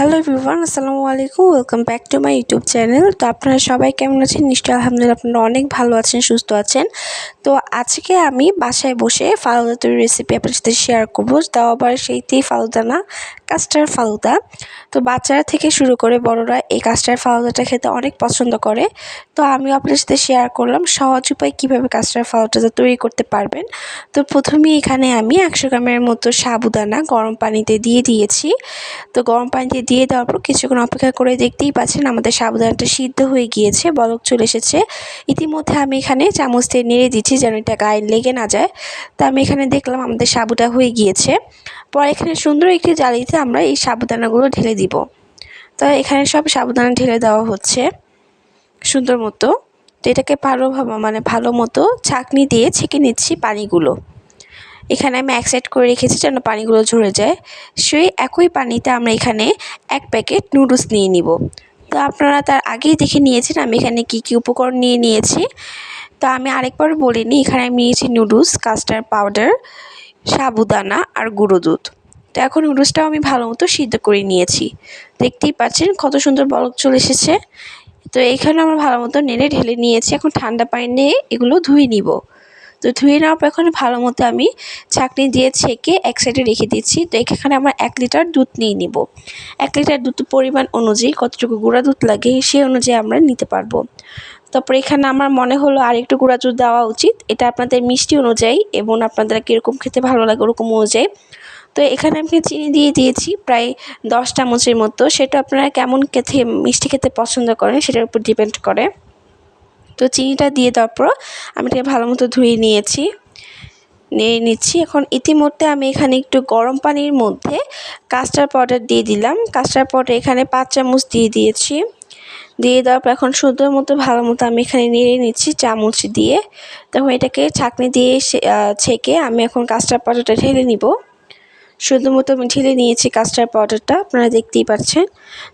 Hello everyone আসসালামু আলাইকুম welcome back to my YouTube channel তো আপনারা সবাই কেমন আছেন? নিশ্চয়ই আলহামদুলিল্লাহ আপনারা অনেক ভালো আছেন, সুস্থ আছেন। তো আজকে আমি বাসায় বসে ফালুদা তৈরির রেসিপি আপনার সাথে শেয়ার করব। তাও আবার সেইতেই ফালুদা না কাস্টার ফালুদা। তো বাচ্চারা থেকে শুরু করে বড়রা এই কাস্টার ফালুদাটা খেতে অনেক পছন্দ করে। তো আমিও আপনার সাথে শেয়ার করলাম সহজ উপায় কীভাবে কাস্টার ফালুদাটা তৈরি করতে পারবেন। তো প্রথমেই এখানে আমি একশো গ্রামের মতো সাবুদানা গরম পানিতে দিয়ে দিয়েছি। তো গরম পানিতে দিয়ে দেওয়ার পর কিছুক্ষণ অপেক্ষা করে দেখতেই পাচ্ছেন আমাদের সাবুদানাটা সিদ্ধ হয়ে গিয়েছে, বলক চলে এসেছে। ইতিমধ্যে আমি এখানে চামচ দিয়ে নেড়ে দিচ্ছি যেন এটা গায়ে লেগে না যায়। তা আমি এখানে দেখলাম আমাদের সাবুটা হয়ে গিয়েছে। পরে এখানে সুন্দর একটি জালিতে আমরা এই সাবুদানাগুলো ঢেলে দিব। তো এখানে সব সাবুদানা ঢেলে দেওয়া হচ্ছে সুন্দর মতো। তো এটাকে ভালো মানে ভালো মতো ছাঁকনি দিয়ে ছেঁকে নিচ্ছি পানিগুলো। এখানে আমি এক সাইড করে রেখেছি যেন পানিগুলো ঝরে যায়। সেই একই পানিতে আমরা এখানে এক প্যাকেট নুডলস নিয়ে নিব। তো আপনারা তার আগেই দেখে নিয়েছেন আমি এখানে কি কি উপকরণ নিয়ে নিয়েছি। তো আমি আরেকবার বলিনি, এখানে আমি নিয়েছি নুডলস কাস্টার্ড পাউডার সাবুদানা আর গুঁড়ো দুধ। তো এখন নুডলসটাও আমি ভালো মতো সিদ্ধ করে নিয়েছি। দেখতেই পাচ্ছেন কত সুন্দর বলক চলে এসেছে। তো এইখানে আমরা ভালো মতো নেড়ে ঢেলে নিয়েছি। এখন ঠান্ডা পানি নিয়ে এগুলো ধুয়ে নিব। তো ধুয়ে নেওয়ার পর এখন ভালো মতো আমি ছাঁকনি দিয়ে ছেঁকে এক সাইডে রেখে দিচ্ছি। তো এখানে আমরা এক লিটার দুধ নিয়ে নিব। এক লিটার দুধ পরিমাণ অনুযায়ী কতটুকু গুঁড়া দুধ লাগে সেই অনুযায়ী আমরা নিতে পারব। তারপর এখানে আমার মনে হলো আর একটু গুঁড়া দুধ দেওয়া উচিত। এটা আপনাদের মিষ্টি অনুযায়ী এবং আপনাদের কীরকম খেতে ভালো লাগে ওরকম অনুযায়ী। তো এখানে আমি চিনি দিয়ে দিয়েছি প্রায় দশ চামচের মতো। সেটা আপনারা কেমন খেতে, মিষ্টি খেতে পছন্দ করেন সেটার উপর ডিপেন্ড করে। তো চিনিটা দিয়ে দেওয়ার পর আমি এটাকে ভালো মতো ধুয়ে নিয়েছি। নিয়ে নিচ্ছি। এখন ইতিমধ্যে আমি এখানে একটু গরম পানির মধ্যে কাস্টার পাউডার দিয়ে দিলাম। কাস্টার পাউডার এখানে পাঁচ চামচ দিয়ে দিয়েছি। দিয়ে দেওয়ার পর এখন সুন্দর মতো ভালো মতো আমি এখানে নেড়ে নিচ্ছি চামচ দিয়ে। তখন এটাকে ছাঁকনি দিয়ে ছেঁকে আমি এখন কাস্টার পাউডারটা ঢেলে নিব। মতো আমি ঢেলে নিয়েছি কাস্টার্ড পাউডারটা, আপনারা দেখতেই পাচ্ছেন।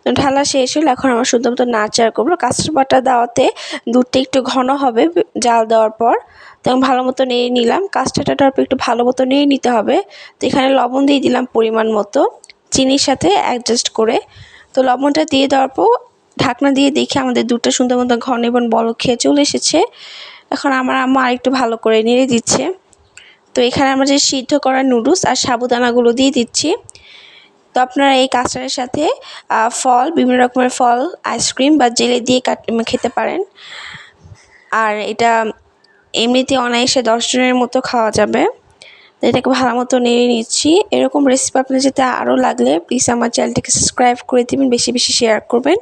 তো ঢালা শেষ হলে, এখন আমার মতো নাচার করব। কাস্টার্ড পাউডার দেওয়াতে দুধটা একটু ঘন হবে জাল দেওয়ার পর। তখন ভালো মতো নেড়ে নিলাম। কাস্টার্ডটা পর একটু ভালো মতো নেড়ে নিতে হবে। তো এখানে লবণ দিয়ে দিলাম পরিমাণ মতো, চিনির সাথে অ্যাডজাস্ট করে। তো লবণটা দিয়ে দেওয়ার পর ঢাকনা দিয়ে দেখে আমাদের দুধটা সুন্দর মতো ঘন এবং বড় খেয়ে চলে এসেছে। এখন আমার আম্মা আরেকটু ভালো করে নেড়ে দিচ্ছে। তো এখানে আমরা যে সিদ্ধ করা নুডলস আর সাবুদানাগুলো দিয়ে দিচ্ছি। তো আপনারা এই কাস্টারের সাথে ফল, বিভিন্ন রকমের ফল, আইসক্রিম বা জেলে দিয়ে কাট খেতে পারেন। আর এটা এমনিতে অনায়াসে দশ জনের মতো খাওয়া যাবে। এটাকে ভালো মতো নেড়ে নিচ্ছি। এরকম রেসিপি আপনার যাতে আরও লাগলে প্লিজ আমার চ্যানেলটাকে সাবস্ক্রাইব করে দেবেন, বেশি বেশি শেয়ার করবেন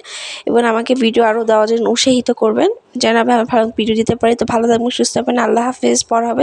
এবং আমাকে ভিডিও আরও দেওয়ার জন্য উৎসাহিত করবেন। যেন আমি ভালো ভিডিও দিতে পারি। তো ভালো থাকবেন, সুস্থ থাকবেন। আল্লাহ হাফেজ, পর হবে।